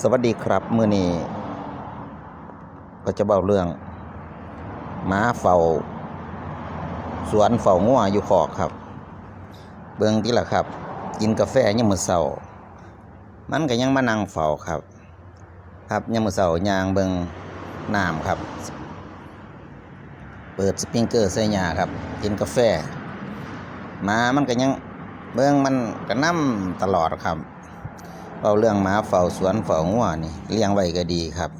สวัสดีครับมื้อนี้ก็จะเบาเรื่องหม้าเฝ้า สวนเฝ้างัวอยู่ขอกครับ เบิ่งที่ละครับ กินกาแฟยามมื้อเช้ามันก็ยังมานั่งเฝ้าครับ ครับยามมื้อเช้ายางเบิ่งน้ำครับ เปิดสปริงเกอร์ใส่หญ้าครับ กินกาแฟหมามันก็ยังเบิ่งมันก็นํตลอดครับ เฝ้าเรื่องหมาเฝ้าสวนเฝ้างัวนี่เลี้ยงไว้ก็ดีครับ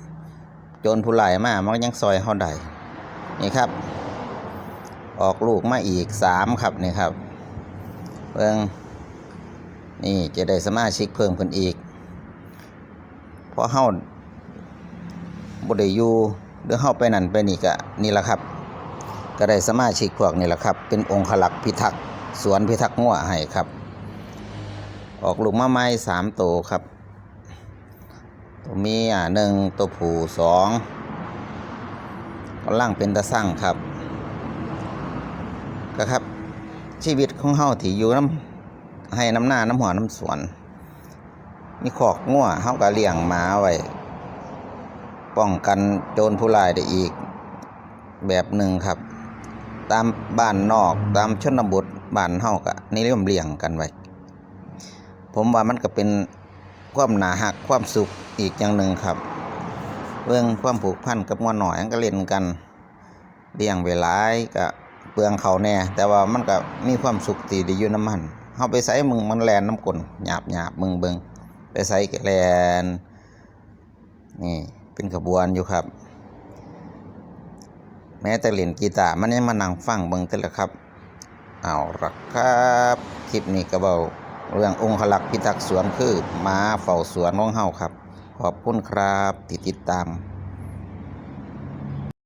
โจรผู้ร้ายมามันยังซอยเฮาได้นี่ครับ ออกลูกมาอีกสามครับนี่ครับเบิ่งนี่จะได้สมาชิกเพิ่มขึ้นอีก เพราะเฮาบ่ได้อยู่หรือเฮาไปนั่นไปนี่ก็นี่แหละครับ ก็ได้สมาชิกพวกนี่แหละครับ เป็นองค์ขลักษ์พิทักษ์สวนพิทักษ์งัวให้ครับ ออกลูกมาใหม่สามตัวครับ ตัวเมียหนึ่งตัวผู้สองกำลังเป็นตะสั่งครับก็ครับ ชีวิตของเฮาที่อยู่น้ำให้น้ำหน้าน้ำหัวน้ำสวน มีขอกงัวเฮาก็เลี้ยงหมาไว้ ป้องกันโจรผู้ร้ายได้อีก แบบหนึ่งครับ ตามบ้านนอกตามชนบทบ้านเฮาก็นิยมเลี้ยงกันไว้ ผมว่ามันก็เป็นความหนาหักความสุขอีกอย่างหนึ่งครับเรื่องความผูกพันกับงัวหน่อยก็เล่นกันเลี้ยงเวลาก็เปลืองเขาแน่ แต่ว่ามันก็มีความสุขตีดีอยู่น้ำมันเฮาไปใส่มึงมันแลนน้ำกลนหยาบหยาบมึงเบิงไปใส่ก็แลนนี่เป็นขบวนอยู่ครับ แม้แต่เล่นกีตาร์มันยังมานั่งฟังเบิงแต่ละครับ เอาละครับ คลิปนี้ก็เบา เรื่ององค์ลักษ์พิทักษ์สวนคือม้าเฝ้าสวนน้องเฮาครับ ขอบคุณครับที่ติดตาม